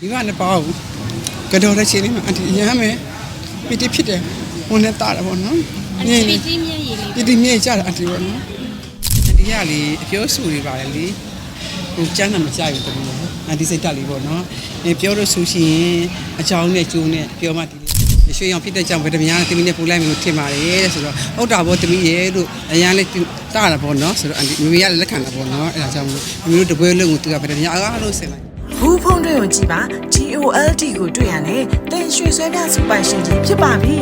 ဒီကနှစ်ပေါင်းကတော့လည်းချင်းနေမှာအန်တီရမ်းမယ်ပီတိဖြစ်တယ်ဝန်နဲ့တာတယ်ပေါ့နော်အန်တီပီတီမြင့်ရည်လေးပီတိမြင့်ကြတာအန်တီပေါ့နော်အန်တီကလေအပြောဆူတွေပါတယ်လေဟိုကျန်းတာမကြဘူးတမီးနော်အန်တီစိတ်တက်လေးပေါ့နော်အဲပြောလို့ဆိုရှင်အချောင်းနဲ့ကျိုးနဲ့ပြောမှဒီလေရွှေရောင်ဖြစ်တဲ့ကြောင့်ဗဒမများတမီးနဲ့ပူလိုက်မျိုးထင်ပါတယ်တဲ့ဆိုတော့ဟုတ်တာပေါ့တမီးရဲ့လို့အရန်လေးတာတာပေါ့နော်ဆိုတော့အန်တီမမေကလည်းလက်ခံတာပေါ့နော်အဲဒါကြောင့်မလို့မမေတို့တပွဲလုံးကိုသူကဗဒမများအားလုံးဆင်လိုက် ဘူးဖုံးတွေကိုကြည့်ပါ GOLD ကိုတွေ့ရတယ်တင်ရွှေဆွဲပြစူပိုင်ရှင်ကြီးဖြစ်ပါပြီ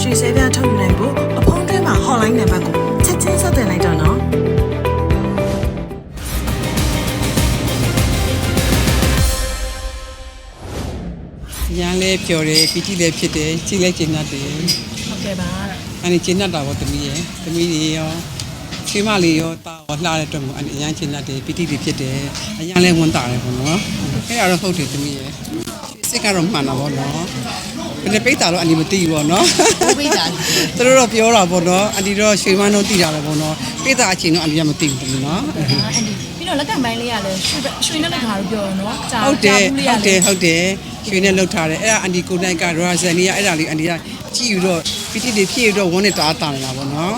ရွှေဆွဲပြထုတ်ယူနိုင်ဖို့အဖုံးထဲမှာ hotline နံပါတ်ကိုချက်ချင်းဆက်သွင်းလိုက်တော့နော်ရန်လဲပျော်တယ်ပီတိလည်းဖြစ်တယ်ချိလည်းကျဉ်တ်တယ်ဟုတ်ကဲ့ပါအဲ့ဒီကျဉ်တ်တာပေါ့သမီးရဲ့သမီးတွေရော ချွေးမလေးရောတာရောလှတဲ့အတွက်မို့အဲ့ဒီအရန်ကျဉ်တ်တယ်ပီတိတွေဖြစ်တယ်အရန်လဲဝန်တာတယ်ပေါ့နော်အဲ့ဒါတော့ဟုတ်တယ်သမီးရဲ့စစ်ကတော့မှန်တာပေါ့နော်ဘယ်နဲ့ပိတ်တာတော့အန်ဒီမသိဘူးပေါ့နော်ဝိတ်တာသူတို့တော့ပြောတာပေါ့နော်အန်ဒီတော့ရွှေမန်းတို့သိတာပဲပေါ့နော်ပိတ်တာအချိန်တော့အန်ဒီကမသိဘူးသမီးနော်အန်ဒီပြီးတော့လက်ကံပိုင်းလေးကလည်းရွှေရွှေနဲ့လက်ခါလို့ပြောရနော်ကြာဟုတ်တယ်ကြာဟုတ်တယ်ဟုတ်တယ်ရွှေနဲ့လှုပ်ထားတယ်အဲ့ဒါအန်ဒီကိုနိုင်ကရာဇန်နီကအဲ့ဒါလေးအန်ဒီက ကြည့်ယူတော့ပီတိတွေဖြစ်ရတော့ဝန်းနဲ့တားတာနေတာပေါ့နော်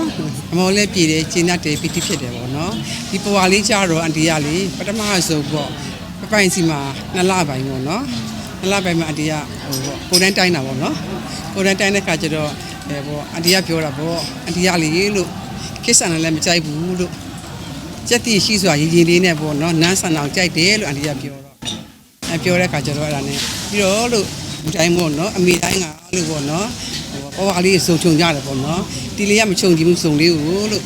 အမောလည်းပြည်တယ်ကျင်းတတ်တယ်ပီတိဖြစ်တယ်ပေါ့နော်ဒီပွားလေးကြတော့အန်ဒီကလေပထမဆုံးပေါ့ပပိုင်စီမှာနှစ်လပိုင်းပေါ့နော်နှစ်လပိုင်းမှာအန်ဒီကဟိုပေါ့ကိုတန်းတိုင်းတာပေါ့နော်ကိုတန်းတိုင်းတဲ့ခါကျတော့အဲပေါ့အန်ဒီကပြောတာပေါ့အန်ဒီကလေလို့ကိစ္စနဲ့လည်းမကြိုက်ဘူးလို့စက်တီရှိစွာရည်ရည်လေးနဲ့ပေါ့နော်နန်းဆန်အောင်ကြိုက်တယ်လို့အန်ဒီကပြောတော့အဲပြောတဲ့ခါကျတော့အဲ့ဒါနဲ့ပြီးတော့လို့ လူတိုင်းပေါ့နော်အမေတိုင်းကလို့ပေါ့နော်ဟိုပေါ်ပါလေးစုံချုံကြတယ်ပေါ့နော်တီလေးကမချုံကြည့်ဘူးစုံလေးကိုလို့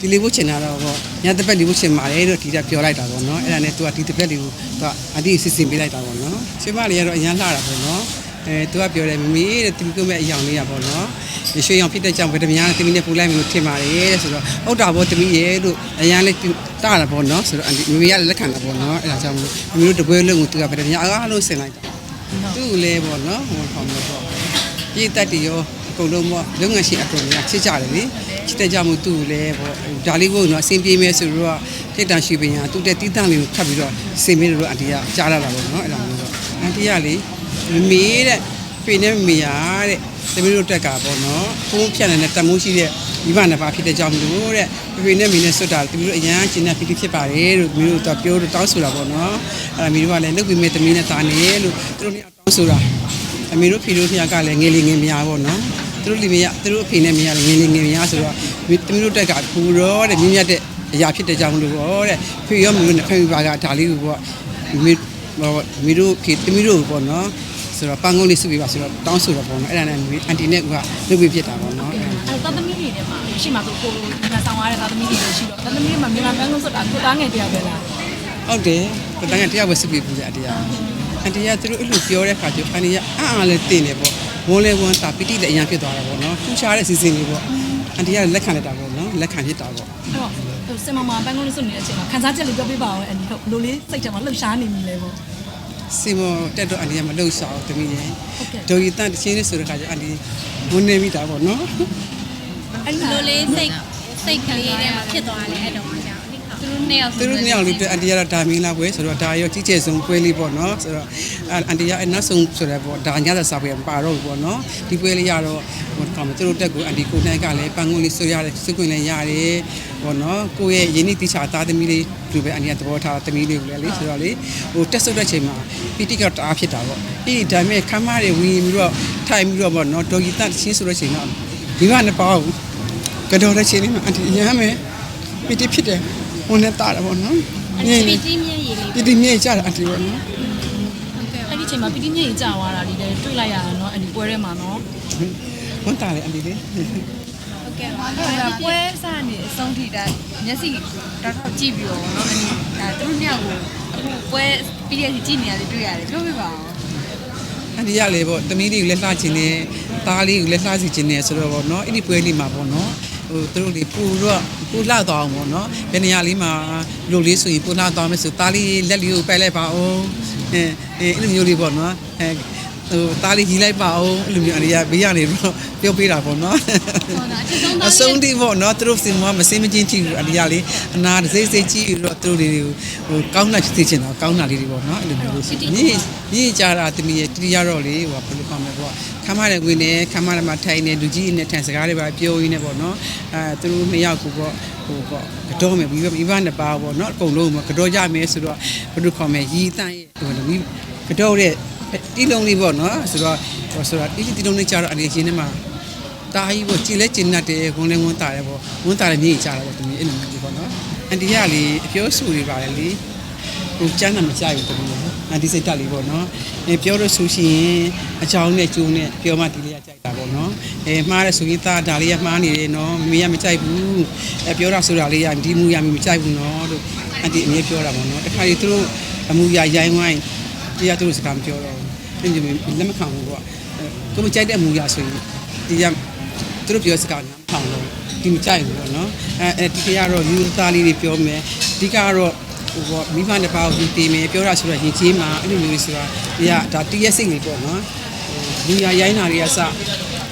ဒီလေးဖို့ချင်တာတော့ပေါ့ညတစ်ပက်လေးဖို့ချင်ပါတယ်လို့ဒီကပြောလိုက်တာပေါ့နော်အဲ့ဒါနဲ့သူကဒီတစ်ပက်လေးကိုသူကအတိအစစ်စင်ပေးလိုက်တာပေါ့နော်ချစ်မလေးကတော့အရန်လှတာပေါ့နော်အဲသူကပြောတယ်မမီတဲ့တီကုမဲ့အယောင်လေးရပေါ့နော်ရွှေရောင်ဖြစ်တဲ့ကြောင့်ဗဒမယာတမီနဲ့ပူလိုက်မျိုးထင်ပါတယ်တဲ့ဆိုတော့ဟုတ်တာပေါ့တမီရဲ့လို့အရန်လေးတာတာပေါ့နော်ဆိုတော့မမီကလက်ခံတာပေါ့နော်အဲ့ဒါကြောင့်မမီတို့တပွဲလုံးကိုသူကဗဒမယာအားလုံးဆင်လိုက်တာ သူ့ကိုလည်းပေါ့နော်ဟိုဟောမလို့ပေါ့ပြည်သက်တည်ရောအကုန်လုံးပေါ့လုံငန်းရှိအကုန်လုံးကချစ်ကြတယ်လေချစ်တဲ့ကြောင့်မို့သူ့ကိုလည်းပေါ့ဒါလေးကိုတော့အဆင်ပြေမယ်ဆိုတော့ထိတ်တန့်ရှိပင်ရသူ့တဲ့တီးတန့်လေးကိုခတ်ပြီးတော့စင်မင်းတို့အန်တီကကြားလာတာပေါ့နော်အဲ့ဒါမျိုးတော့အန်တီကလေမမေတဲ့ဖေနဲ့မမေရတဲ့သမီးတို့တက်ကပေါ့နော်ဖုန်းဖြတ်နေတဲ့တမိုးရှိတဲ့ မိဘနှစ်ပါးဖြစ်တဲ့ကြောင့်မလို့တဲ့ဖေဖေနဲ့မိနဲ့ဆွတ်တာသူတို့အရန်ကျင်တဲ့ဖြစ်ဖြစ်ပါတယ်လို့မိတို့တော့ပြောလို့တောင်းဆိုတာပေါ့နော်အဲ့ဒါမိတို့ကလည်းလုပ်ပြီးမဲ့သမီးနဲ့သားနေလို့သူတို့နဲ့တောင်းဆိုတာအမေတို့ဖေတို့ဖခင်ကလည်းငယ်လေးငယ်များပေါ့နော်သူတို့လင်မယားသူတို့အဖေနဲ့မယားလည်းငယ်လေးငယ်များဆိုတော့သမီးတို့တက်ကဘူရောတဲ့မြင့်မြတ်တဲ့အရာဖြစ်တဲ့ကြောင့်မလို့ပေါ့တဲ့ဖေရောမိတို့နဲ့ဖေပါကဒါလေးကိုပေါ့မိမိတို့ဖေသမီးတို့ပေါ့နော်ဆိုတော့ပန်းကုန်းလေးစုပြီးပါဆိုတော့တောင်းဆိုတော့ပေါ့နော်အဲ့ဒါနဲ့အန်တီနဲ့ကလုပ်ပြီးဖြစ်တာပေါ့နော်အဲ့ဒါသမီး ရှိမှဆိုကိုဒီဆောင်ရတဲ့သားသမီးတွေလည်းရှိတော့သားသမီးတွေမှာမြန်မာပန်းလုံးစွတ်တာကိုသားငယ်တယောက်ပဲလားဟုတ်တယ်တတန်းကတရားဝယ်စုပြပြီးအတရားအန်တီကသူတို့အဲ့လိုပြောတဲ့ခါကျအန်တီကအာအားလည်းတင်တယ်ပေါ့ဝန်းလဲဝန်းတာပီတိလည်းအရင်ဖြစ်သွားတာပေါ့နော်ထူးခြားတဲ့စီစဉ်လေးပေါ့အန်တီကလက်ခံလိုက်တာပေါ့နော်လက်ခံဖြစ်တာပေါ့အဲ့တော့ဟိုစင်မမပန်းလုံးစွတ်နေတဲ့အချိန်မှာခန်းစားချက်လေးပြောပြပါအောင်အန်ဒီဟုတ်လိုလေးစိတ်ထဲမှာလှုပ်ရှားနေမိလဲပေါ့စီမတက်တော့အန်ဒီကမလှုပ်ရှားဘူးတမီးရဲ့ဟုတ်ကဲ့ဒေါ်ရီတန်တချင်းလေးဆိုတဲ့ခါကျအန်ဒီဝင်နေမိတာပေါ့နော် အဲ့လိုလေးစိတ်စိတ်ကလေးတွေမှာဖြစ်သွားတယ်အဲ့တော့ကြောင့်သူတို့နှစ်ယောက်သူတို့နှစ်ယောက်လေးတွေ့အန်ဒီကတော့ဒါမင်းလာပွဲဆိုတော့ဒါရောကြီးကျယ်ဆုံးပွဲလေးပေါ့နော်ဆိုတော့အန်ဒီကအနောက်ဆုံးဆိုတဲ့ပေါ့ဒါညတဲ့စာပွဲမပါတော့ဘူးပေါ့နော်ဒီပွဲလေးရတော့ဟိုကောင်သူတို့တက်ကိုအန်ဒီကိုနိုင်ကလည်းပန်းကုန်းလေးဆွရတယ်စုခွင့်လည်းရတယ်ပေါ့နော်ကိုယ့်ရဲ့ယင်းနှိတိချာသားသမီးလေးဒီပဲအန်ဒီကသဘောထားသမီးလေးကိုလည်းလေဆိုတော့လေဟိုတက်ဆုပ်တဲ့ချိန်မှာပီတိကတအားဖြစ်တာပေါ့ပြီးဒါမဲ့ခမ်းမတွေဝင်ပြီးတော့ထိုင်ပြီးတော့ပေါ့နော်ဒေါ်ရီတန်တချင်းဆိုတဲ့ချိန်တော့ဒီကနှစ်ပေါင်း ကတော့လည်းချင်းနေမှာအန်ဒီရမ်းမယ်ပီတိဖြစ်တယ်ဝန်နဲ့တာတယ်ပေါ့နော် အန်တီပီတီမြင့်ရည်လေး ပီတိမြင့်ကြတာအန်တီပေါ့နော် အဲ့ဒီချိန်မှာပီတိညင်ကြာသွားတာလေးလည်းတွေ့လိုက်ရတာနော်အန်ဒီပွဲထဲမှာနော် ဝန်တာလေအန်တီလေ ဟုတ်ကဲ့ပါ အဲ့ဒါပွဲစားနေအဆုံးထိတာမျက်စိတော့တော့ကြည့်ပြီးတော့เนาะအဲ့ဒါသူတို့နှစ်ယောက်ကိုအခုပွဲပြီးရစီကြည့်နေရတယ်တွေ့ရတယ်ပြောပြပါအောင် အန်တီရလေပေါ့တမီးလေးကိုလက်လှချင်တယ်သားလေးကိုလက်လှစီချင်တယ်ဆိုတော့ပေါ့နော်အဲ့ဒီပွဲလေးမှာပေါ့နော် ဟိုသူတို့လေးပူတော့ပူလှသွားအောင်ပေါ့နော်ဘယ်နေရာလေးမှာလူလေးဆိုရင်ပူလှသွားမယ်ဆိုသားလေးလက်လေးကိုပိုက်လိုက်ပါအောင်အဲအဲအဲ့လိုမျိုးလေးပေါ့နော်အဲ ဟိုတားလေးကြီးလိုက်ပါအောင်အဲ့လိုမျိုးအန်ဒီကဘေးကနေပြီးတော့ပြောပေးတာပေါ့နော်ဟုတ်တာအချက်ဆုံးအသားဆုံးတိပေါ့နော်သူတို့စင်မမစင်မချင်းကြည့်ဘူးအန်ဒီကလေအနာစိတ်စိတ်ကြည့်ပြီးတော့သူတို့တွေဟိုကောင်းတာသိချင်တော့ကောင်းတာလေးတွေပေါ့နော်အဲ့လိုမျိုးလို့ရှိတယ်ညီညီကြတာတမီးရဲ့တတိယတော့လေဟိုဘယ်လိုပါမလဲပေါ့ခမ်းမတဲ့ဝင်နေခမ်းမတဲ့မှာထိုင်နေလူကြီးနဲ့ထိုင်စကားတွေပါပြောရင်းနဲ့ပေါ့နော်အဲသူတို့နှစ်ယောက်ကိုပေါ့ဟိုပေါ့ကတော့မယ်ပြီးပြီးပါနှစ်ပါပေါ့နော်အကုန်လုံးကတော့ကြမယ်ဆိုတော့ဘယ်လိုခေါ်မလဲရီတန့်ရဲ့ဟိုပြီးကတော့တဲ့ တီလုံးလေးပေါ့နော်ဆိုတော့ဟိုဆိုတော့တီတီလုံးလေးကြတော့အနေချင်းထဲမှာတာကြီးပေါ့ကြည်လဲကျင်တတ်တယ်ဝင်လဲဝင်တာတယ်ပေါ့ဝင်တာလည်းမြည်ကြတာပေါ့သူမျိုးအဲ့လိုမျိုးပေါ့နော်အန်တီကလေအပြောဆူတွေပါတယ်လေဟိုကျန်းတာမကြိုက်ဘူးတမီးအန်တီစိတ်တက်လေးပေါ့နော်အဲပြောလို့ဆိုရှင်အချောင်းနဲ့ကျိုးနဲ့ပြောမှဒီလေးကကြိုက်တာပေါ့နော်အဲမှားတယ်ဆိုရင်သားဒါလေးကမှားနေတယ်နော်မမေကမကြိုက်ဘူးအဲပြောတာဆိုတာလေးကဒီမူရမမကြိုက်ဘူးနော်လို့အန်တီအမြဲပြောတာပေါ့နော်တခါလေသူတို့အမူရရိုင်းဝိုင်း တရားသူတို့စကားမပြောတော့ဘူးဒီလိုလက်မခံဘူးပေါ့ကိုမကြိုက်တဲ့အမူရဆိုရင်ဒီကသူတို့ပြောစကားနားထောင်လို့ဒီမကြိုက်ဘူးပေါ့နော်အဲအဲဒီကကတော့ယူသားလေးတွေပြောမယ်အဓိကကတော့ဟိုပေါ့မိမတစ်ပါးကိုဒီပေးမယ်ပြောတာဆိုတော့ရင်ကြီးမှာအဲ့လိုမျိုးလေးဆိုတာဒီကဒါတရက်စိတ်လေးပေါ့နော်ဟိုလူရရိုင်းတာတွေကစ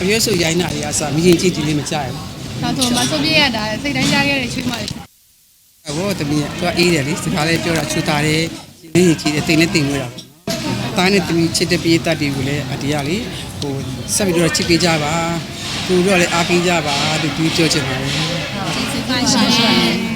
အပြောဆိုရိုင်းတာတွေကစမြင်ကြီးဒီလေးမကြိုက်ဘူးဒါဆိုမဆုပ်ပြရတာစိတ်တိုင်းကြားခဲ့တဲ့ချွေးမလေးဘောတမီးကသူကအေးတယ်လေစကားလေးပြောတာချူတာတယ်ရင်းရင်ကြီးတယ်တိမ်နဲ့တိမ်ဝဲတာ ပေါ့နော်တားနဲ့တမီးချစ်တဲ့ပြေးတတ်တွေကိုလည်းအဒီကလေဟိုဆက်ပြီးတော့ချစ်ပေးကြပါသူတို့ကလည်းအားပေးကြပါလို့ဒီပြောချင်ပါတယ်ကျေးဇူးပါရှင်